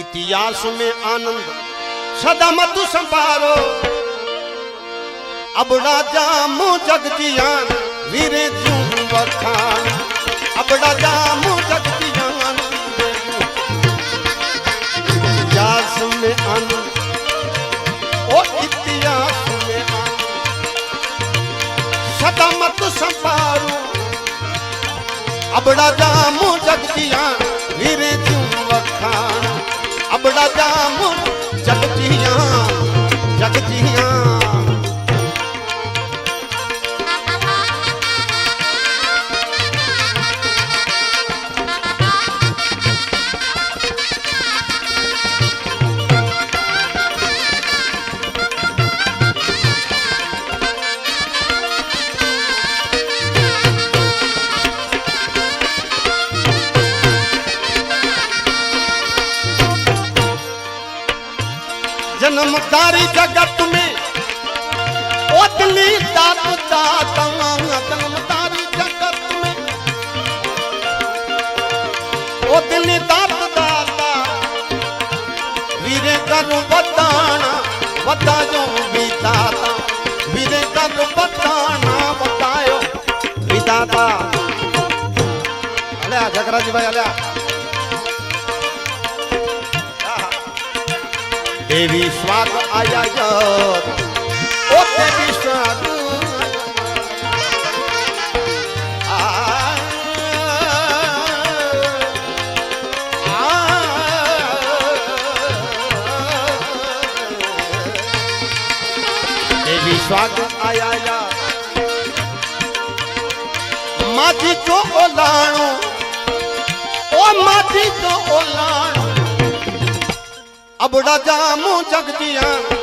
इतिहास में आनंद सदा मत संभारो अब राजा मु जगजियान वीरे जू वखान अब राजा मु जगजियान इतिहास में आनंद ओ इतिहास में आनंद सदा मत संभारो अब राजा मु जगजियान वीरे जू જન્મ તારી જગત મે ઓતલી તાત તાતા જન્મ તારી જગત મે ઓતલી તાત તાતા વીરે કરું બતાણા બતાજો બીતાતા વીરે કરું બતાણા બતાયો બીતાતા અલ્યા જગરાજીભાઈ અલ્યા દેવી સ્વાદ આયા ઓ દેવી સ્વાદ દેવી સ્વાદ આયા માથી તો ઓલાણું ઓ માથી તો ઓલાણું અબડા જામું જગતિયા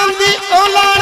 नंदी ओला